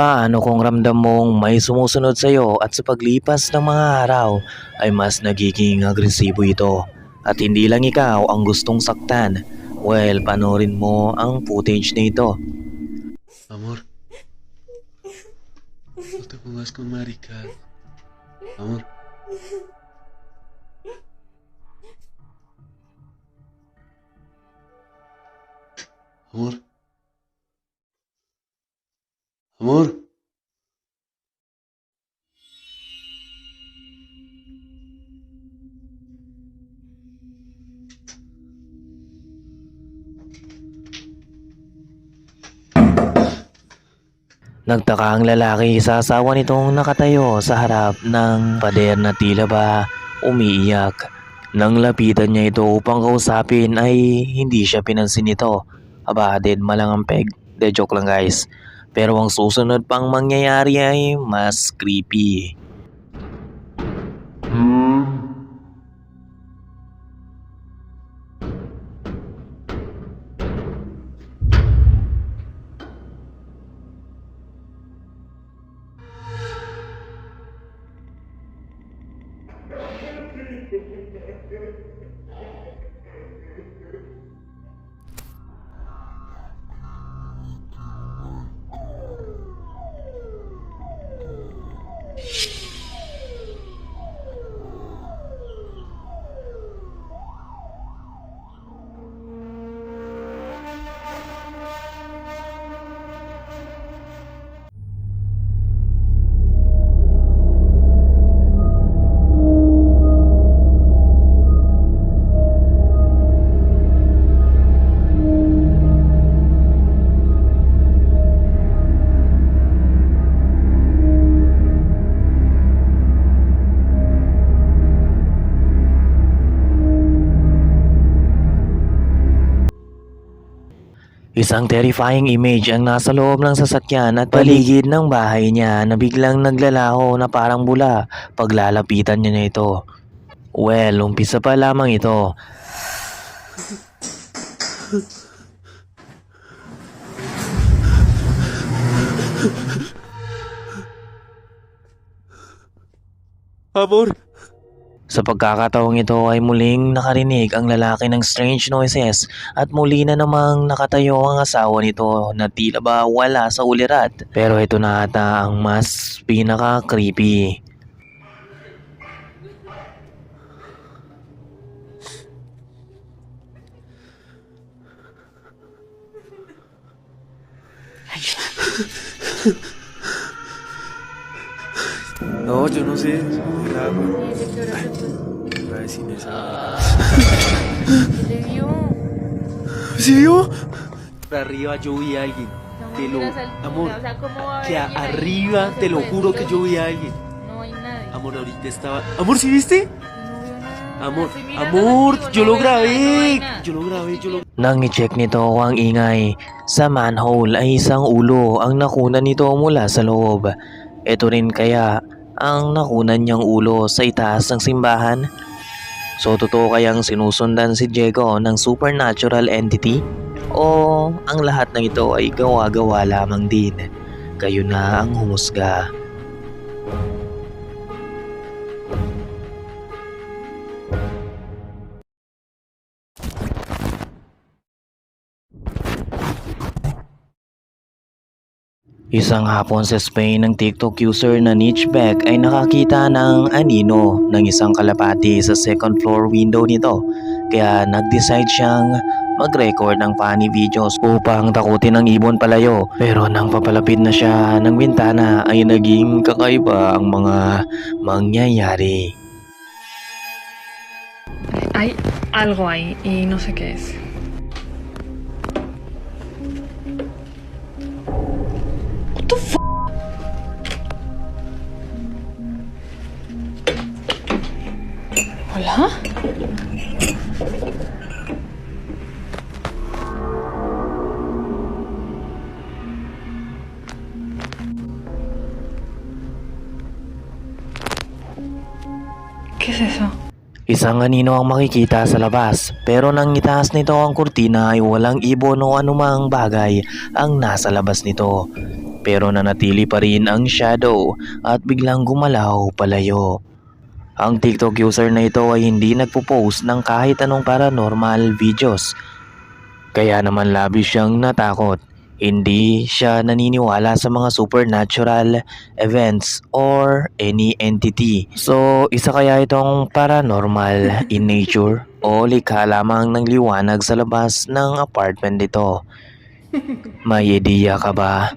Paano kung ramdam mong may sumusunod sa iyo at sa paglipas ng mga araw ay mas nagiging agresibo ito at hindi lang ikaw ang gustong saktan? Well, panoorin mo ang footage na ito. Amor. No te pongas con maricas. Amor. Amor. Amor. Nagtaka ang lalaki sa asawa nitong nakatayo sa harap ng pader na tila ba umiiyak. Nang lapitan niya ito upang kausapin ay hindi siya pinansin nito. Aba, dead malang ang peg. De joke lang guys. Pero ang susunod pang mangyayari ay mas creepy. Isang terrifying image ang nasa loob ng sasakyan at paligid ng bahay niya na biglang naglalaho na parang bula paglalapitan niya na ito. Well, umpisa pa lamang ito. Amor. Sa pagkakataong ito ay muling nakarinig ang lalaki ng strange noises at muli na namang nakatayo ang asawa nito na tila ba wala sa ulirat. Pero ito na ata ang mas pinaka-creepy. No, yo no sé. Era agua. Iba a decir eso. Le vio. ¿Sí vio? arriba yo vi a alguien. No, Te lo- amor, o sea, ¿cómo va a Que ahí? arriba, No se te lo juro que yo vi a alguien. No hay nadie. Amor, ahorita estaba. Amor, ¿sí viste? Amor, amor, yo no lo grabé. Yo lo grabé, yo lo. Nang i-check nito ang ingay sa manhole ay isang ulo ang nakunan nito mula sa loob. Ito rin kaya ang nakunan niyang ulo sa itaas ng simbahan? So totoo kayang sinusundan si Diego ng supernatural entity? O ang lahat ng ito ay gawa-gawa lamang din? Kayo na ang humusga. Isang hapon sa Spain ng TikTok user na Niche Beck ay nakakita ng anino ng isang kalapati sa second floor window nito. Kaya nag-decide siyang mag-record ng funny videos upang takutin ang ibon palayo. Pero nang papalapit na siya ng bintana ay naging kakaiba ang mga mangyayari. Hay algo ahí y no sé qué es. ¿Hola? ¿Qué es eso? Isang anino ang makikita sa labas pero nang itaas nito ang kurtina ay walang ibon o anumang bagay ang nasa labas nito. pero nanatili pa rin ang shadow at biglang gumalaw palayo. Ang TikTok user na ito ay hindi nagpo-post ng kahit anong paranormal videos. Kaya naman labis siyang natakot. Hindi siya naniniwala sa mga supernatural events or any entity. So, isa kaya itong paranormal in nature o likha lamang ng liwanag sa labas ng apartment nito? May ideya ka ba?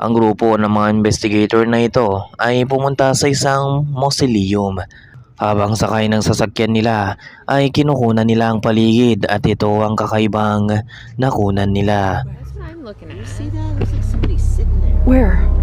Ang grupo ng mga investigator na ito ay pumunta sa isang mausoleum. Habang sakay ng sasakyan nila ay kinukunan nila ang paligid at ito ang kakaibang nakunan nila. That's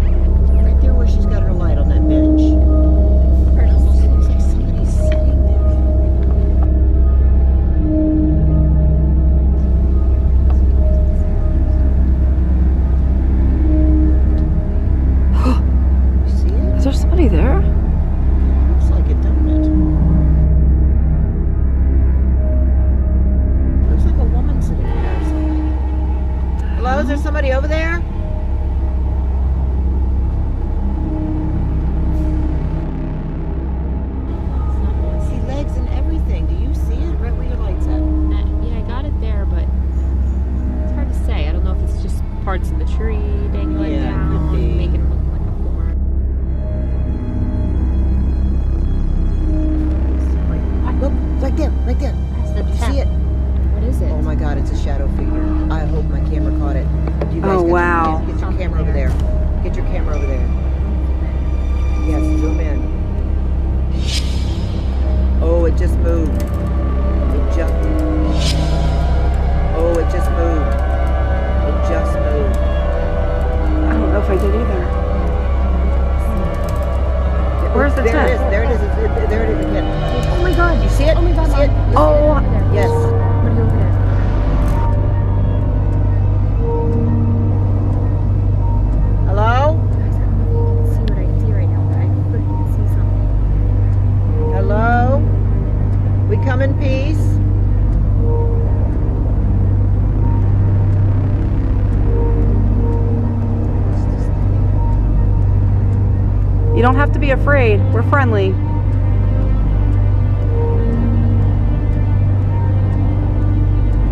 You don't have to be afraid. We're friendly.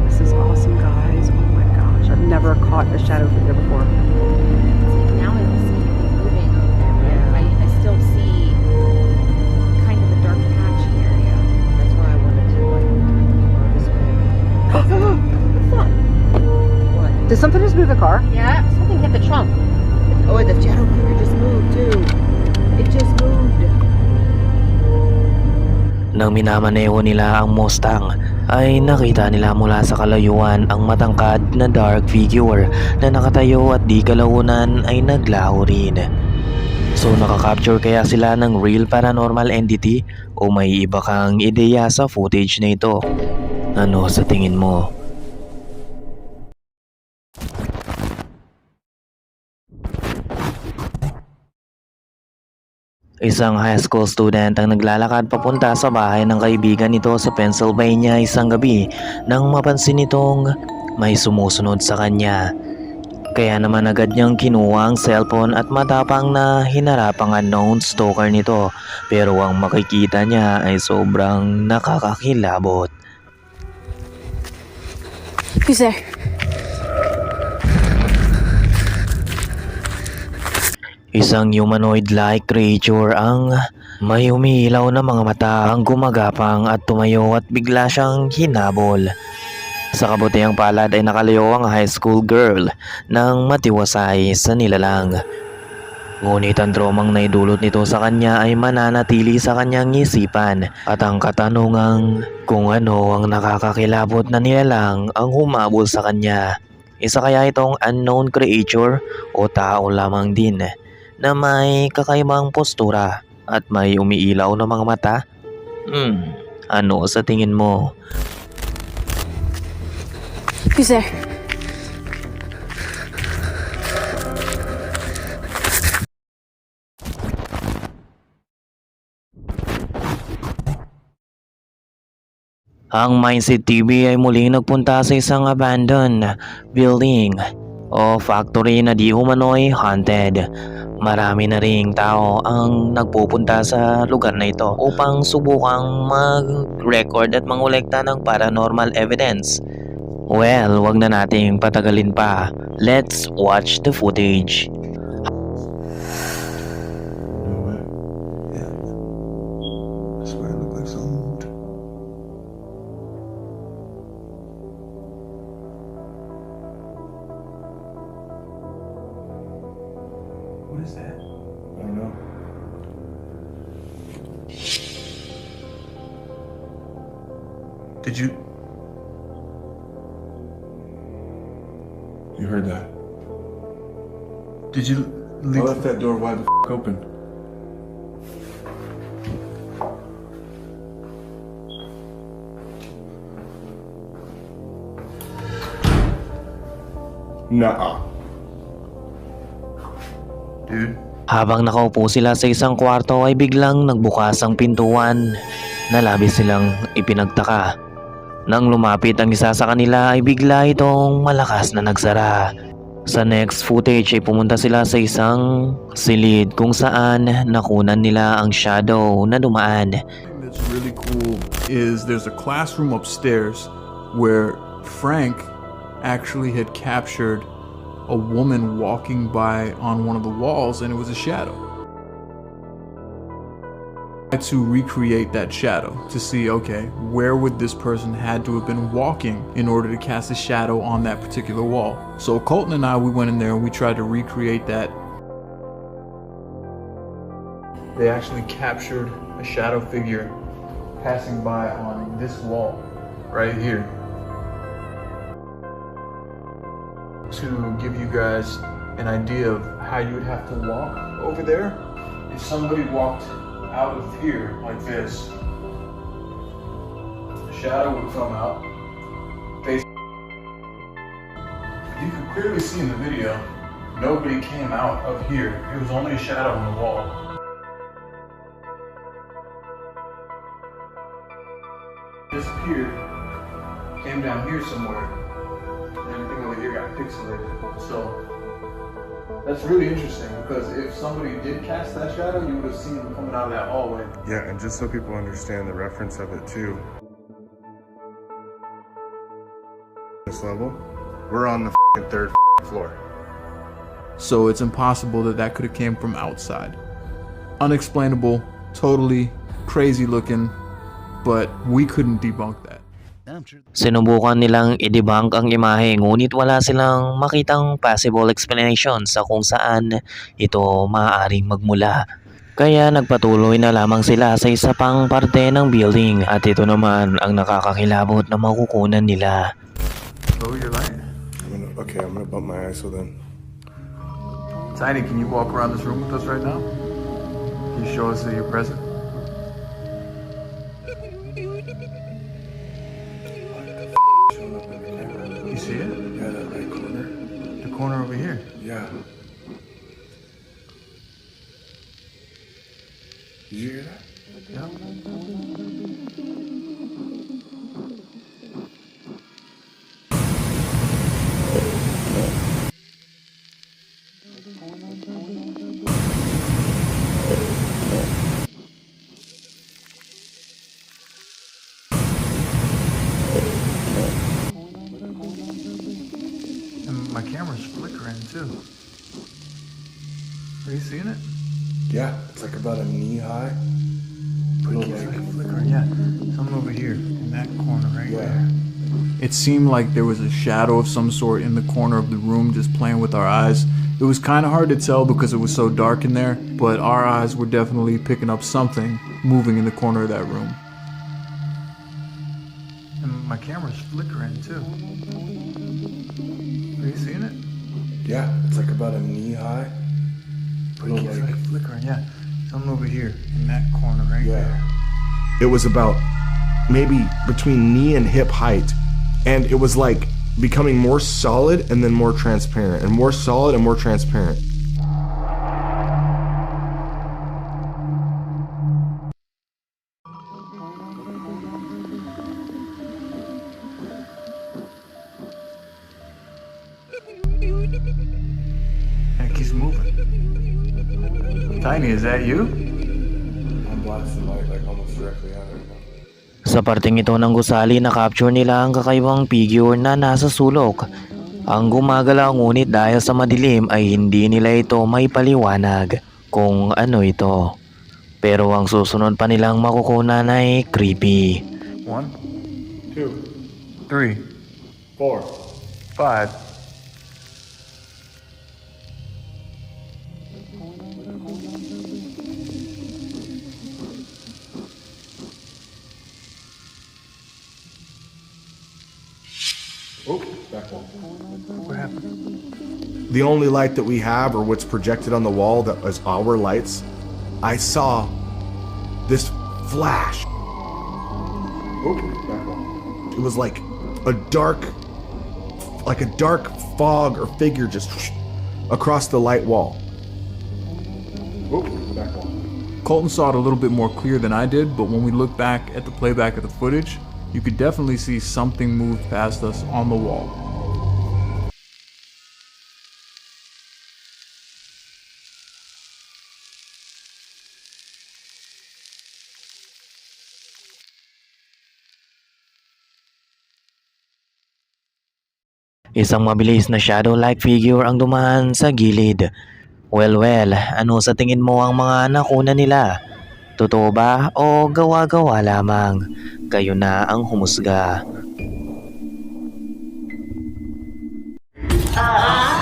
This is awesome, guys. Oh my gosh. I've never caught a shadow figure before. Now I don't see anything moving over there, but Yeah. I, I still see kind of a dark patchy area. That's why I wanted to like this way. What's that? What? Did something just move the car? Yeah, something hit the trunk. Oh, the shadow figure just moved too. It just moved. Nang minamaneho nila ang Mustang ay nakita nila mula sa kalayuan ang matangkad na dark figure na nakatayo at di kalaunan ay naglaho rin. So nakakapture kaya sila ng real paranormal entity o may iba kang ideya sa footage na ito? Ano sa tingin mo? Isang high school student ang naglalakad papunta sa bahay ng kaibigan nito sa Pennsylvania isang gabi nang mapansin nitong may sumusunod sa kanya. Kaya naman agad niyang kinuha ang cellphone at matapang na hinarap ang unknown stalker nito pero ang makikita niya ay sobrang nakakakilabot. Who's there? Isang humanoid-like creature ang may umiilaw na mga mata ang gumagapang at tumayo at bigla siyang hinabol. Sa kabutihang palad ay nakalayo ang high school girl nang matiwasay sa nilalang. Ngunit ang tromang naidulot nito sa kanya ay mananatili sa kanyang isipan at ang katanungang kung ano ang nakakakilabot na nilalang ang humabol sa kanya. Isa kaya itong unknown creature o tao lamang din na may kakaibang postura at may umiilaw na mga mata? Hmm, ano sa tingin mo? Who's there? Ang Mindset TV ay muling nagpunta sa isang abandoned building o factory na di humano'y haunted. Marami na ring tao ang nagpupunta sa lugar na ito upang subukang mag-record at mangolekta ng paranormal evidence. Well, wag na nating patagalin pa. Let's watch the footage. Is that? Know. Did you? You heard that? Did you leave? I left that door wide the f- open. Nuh-uh. Habang nakaupo sila sa isang kwarto ay biglang nagbukas ang pintuan na labis silang ipinagtaka. Nang lumapit ang isa sa kanila ay bigla itong malakas na nagsara. Sa next footage ay pumunta sila sa isang silid kung saan nakunan nila ang shadow na dumaan. that's really cool is there's a classroom upstairs where Frank actually had captured a woman walking by on one of the walls and it was a shadow. I had to recreate that shadow to see okay, where would this person had to have been walking in order to cast a shadow on that particular wall. So Colton and I we went in there and we tried to recreate that they actually captured a shadow figure passing by on this wall right here. To give you guys an idea of how you would have to walk over there, if somebody walked out of here like this, the shadow would come out. You can clearly see in the video, nobody came out of here. It was only a shadow on the wall. disappeared, came down here somewhere, pixelated. So that's really interesting because if somebody did cast that shadow, you would have seen them coming out of that hallway. Yeah, and just so people understand the reference of it too. This level, we're on the third floor. So it's impossible that that could have came from outside. Unexplainable, totally crazy looking, but we couldn't debunk that. Sinubukan nilang i-debunk ang imahe ngunit wala silang makitang possible explanation sa kung saan ito maaaring magmula. Kaya nagpatuloy na lamang sila sa isa pang parte ng building at ito naman ang nakakakilabot na makukunan nila. Show your light. I'm gonna, okay, I'm gonna bump my ISO then. Tiny, can you walk around this room with us right now? Can you show us that you're present? Are seeing it? Yeah, it's like about a knee high. It's Little oh, like like, flickering, yeah. Something over here in that corner right yeah. there. It seemed like there was a shadow of some sort in the corner of the room just playing with our eyes. It was kind of hard to tell because it was so dark in there, but our eyes were definitely picking up something moving in the corner of that room. And my camera's flickering too. Are you seeing it? Yeah, it's like about a knee high. But it keeps like flickering, yeah. Something over here in that corner right there. It was about maybe between knee and hip height. And it was like becoming more solid and then more transparent, and more solid and more transparent. Tiny, is that you? I'm blasting light like almost directly at it. Sa parteng ito ng gusali na capture nila ang kakaibang figure na nasa sulok. Ang gumagalaw ngunit dahil sa madilim ay hindi nila ito may paliwanag kung ano ito. Pero ang susunod pa nilang makukunan ay creepy. One, Two, three, four. five. The only light that we have, or what's projected on the wall that was our lights, I saw this flash. It was like a dark, like a dark fog or figure just across the light wall. Colton saw it a little bit more clear than I did, but when we look back at the playback of the footage, you could definitely see something move past us on the wall. Isang mabilis na shadow-like figure ang dumaan sa gilid. Well well, ano sa tingin mo ang mga nakuna nila? Totoo ba o gawa-gawa lamang? Kayo na ang humusga. Ah!